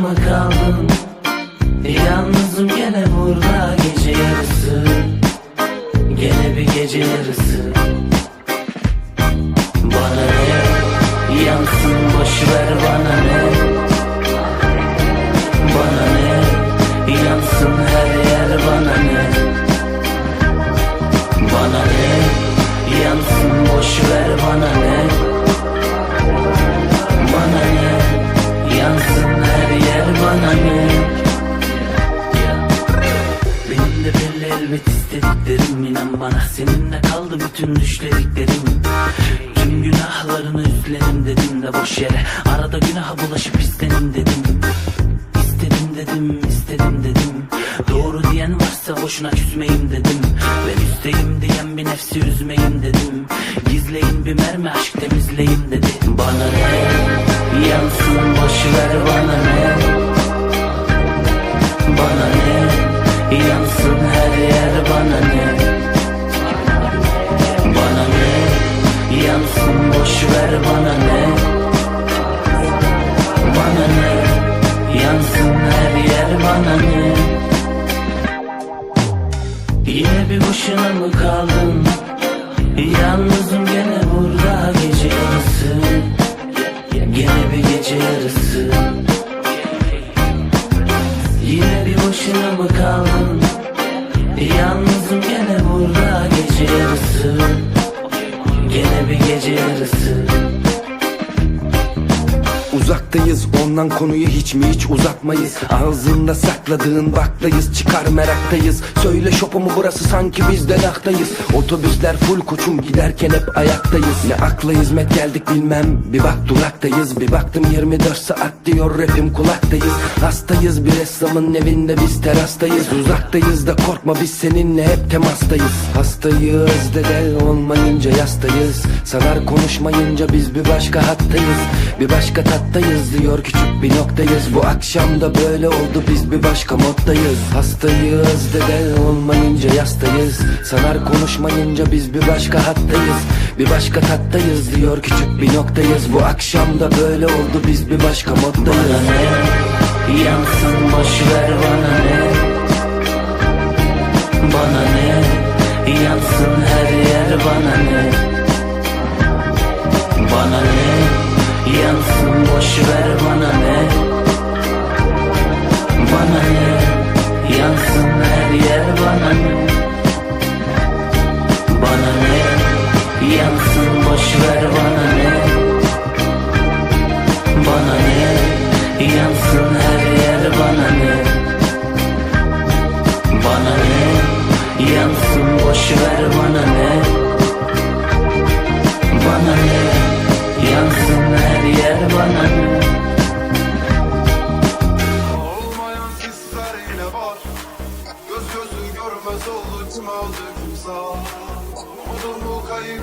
mı kaldın? Bütün düşlediklerim Tüm günahlarını üstlerim dedim de boş yere. Arada günaha bulaşıp istedim dedim. İstedim dedim istedim dedim. Doğru diyen varsa boşuna küsmeyin dedim. Ben üsteyim diyen bir nefsi üzmeyin dedim. Gizleyin bir mermi aşk temizleyin dedi. Bana ne? Yansın boşver bana ne? Bana ne? Yansın her yer bana ne Ver bana ne? Bana ne? Yansın her yer bana ne? Yine bir boşuna mı kaldın? Yalnızım gene burada gece yarısı. Gene bir gece yarısı. Yine bir boşuna mı kaldın? Yalnızım gene burada gece yarısı Gene bir gece yarısı Uzaktayız ondan konuyu hiç mi hiç uzatmayız? Ağzında sakladığın baktayız çıkar meraktayız. Söyle şopu mu burası sanki biz de laktayız Otobüsler full koçum giderken hep ayaktayız. Ne akla hizmet geldik bilmem bir bak duraktayız. Bir baktım 24 saat diyor rapim kulaktayız. Hastayız bir ressamın evinde biz terastayız. Uzaktayız da korkma biz seninle hep temastayız. Hastayız dede olmayınca yastayız Sanar konuşmayınca biz bir başka hattayız Bir başka tattayız diyor küçük bir noktayız. Bu akşam da böyle oldu biz bir başka moddayız. Hastayız dede olmayınca yastayız. Sanar konuşmayınca biz bir başka hattayız Bir başka tattayız diyor küçük bir noktayız. Bu akşam da böyle oldu biz bir başka moddayız. Bana ne? Yansın boş ver bana ne? Bana ne? Yansın her yer bana ne Yansın boş ver bana ne? Bana ne? Yansın her yer bana ne? Bana ne? Yansın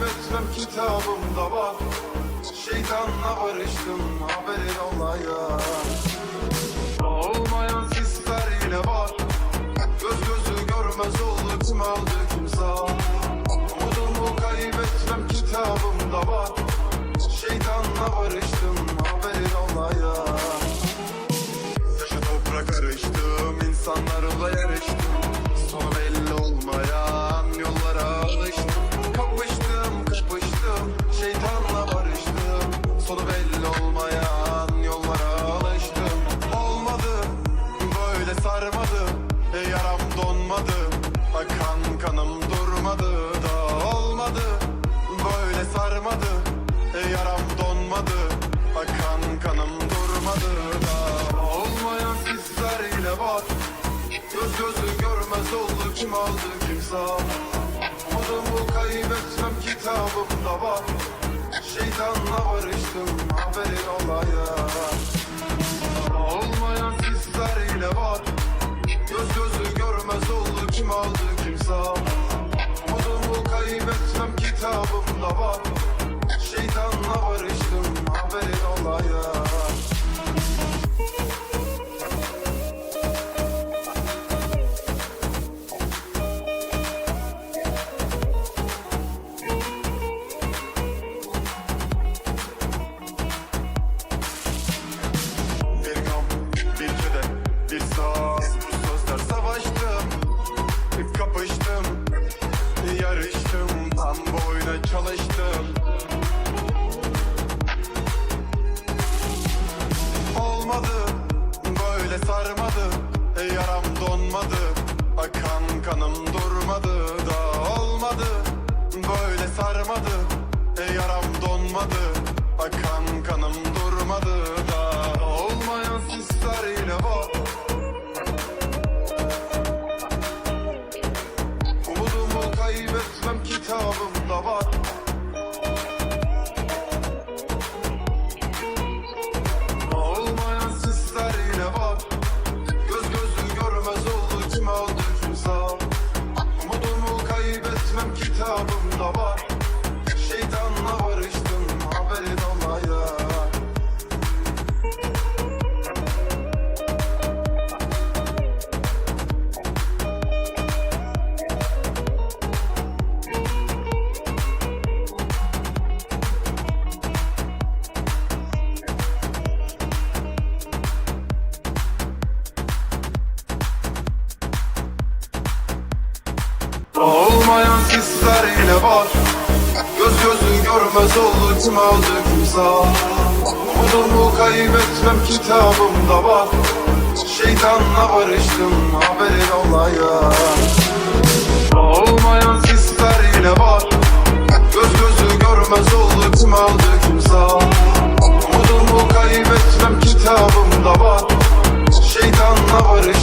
Kaybetmem kitabımda var. Şeytanla barıştım haberin olaya. Olmayan hisler yine var. Göz gözü görmez oldu kim aldı kimse Umudumu kaybetmem kitabımda var. Şeytanla barıştım da Olmayan sisler yine var. Göz gözü görmez oldu kim aldı kimse Umudumu kaybetmem kitabımda var. Şeytanla barıştım haberin olaya. Olmayan sisler yine var. Göz gözü görmez oldu kim aldı kimse Umudumu kaybetmem kitabımda var çalıştım Olmadı böyle sarmadı Yaram donmadı Akan kanım durmadı. Da olmadı Böyle sarmadı. Yaram donmadı Akan var. Göz gözü görmez oldu kim aldı kimsa Umudumu kaybetmem kitabımda var. Şeytanla barıştım haberin olaya. Olmayan sisler yine var. Göz gözü görmez oldu kim aldı kimsa Umudumu kaybetmem kitabımda var. Şeytanla barıştım